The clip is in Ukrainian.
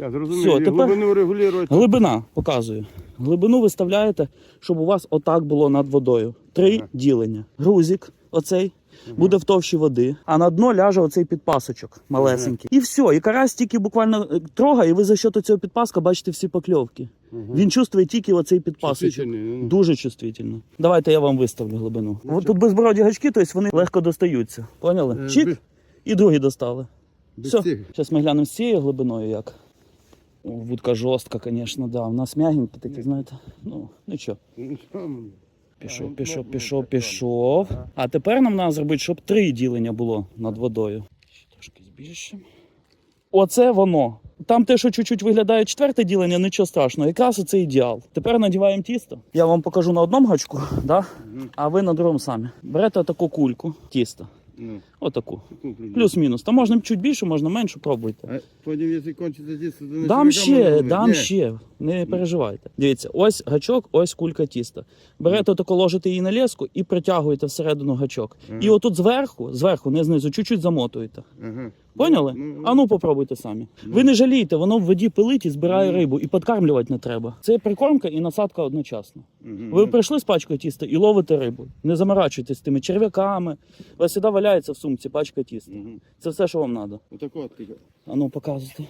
Я зрозумів. Все, тепер- глибину регулювати. Глибина показую. Глибину виставляєте, щоб у вас отак було над водою. Три Ага. ділення. Грузик, оцей. Буде в товщі води, а на дно ляже оцей підпасочок малесенький. І все. І карась тільки буквально е, трогає, і ви за що цього підпаска бачите всі покльовки. Він чувствує тільки оцей підпасочок. Чувствительний, ну. Дуже чувствительно. Давайте я вам виставлю глибину. От тут безбороді гачки, тобто вони легко достаються. Поняли? Е, Чик, і другі достали. Все. Зараз ми глянемо з цією глибиною як. Вудка жорстка, звісно, да. У нас м'ягенькі такі, знаєте. Ну, нічого. Ну? Пішов, ну, пішов, ну, пішов, пішов. А тепер нам треба зробити, щоб три ділення було над водою. Ще трошки збільшимо. Оце воно. Там те, що чуть-чуть виглядає четверте ділення, нічого страшного. Якраз це ідеал. Тепер надіваємо тісто. Я вам покажу на одному гачку, да? А ви на другому самі. Берете таку кульку тіста. Ну, Отаку. Плюс-мінус. Та можна чуть більше, можна менше, пробуйте. А потім, якщо кончиться тісто, то Дам ще, дам ще. Не переживайте. Дивіться, ось гачок, ось кулька тіста. Берете тако, ложите її на леску і притягуєте всередину гачок. Ага. І отут зверху, зверху, не знизу, чуть-чуть замотуєте. Ага. Поняли? Ну, А ну попробуйте самі. Ви не жалійте, воно в воді пилить і збирає рибу, і підкармлювати не треба. Це прикормка і насадка одночасно. Мгм. Ви прийшли з пачкою тіста і ловите рибу. Не заморачуйтесь тими черв'яками. У вас завжди валяється в сумці пачка тіста. Мгм. Це все, що вам треба. Отако от. А ну показуйте.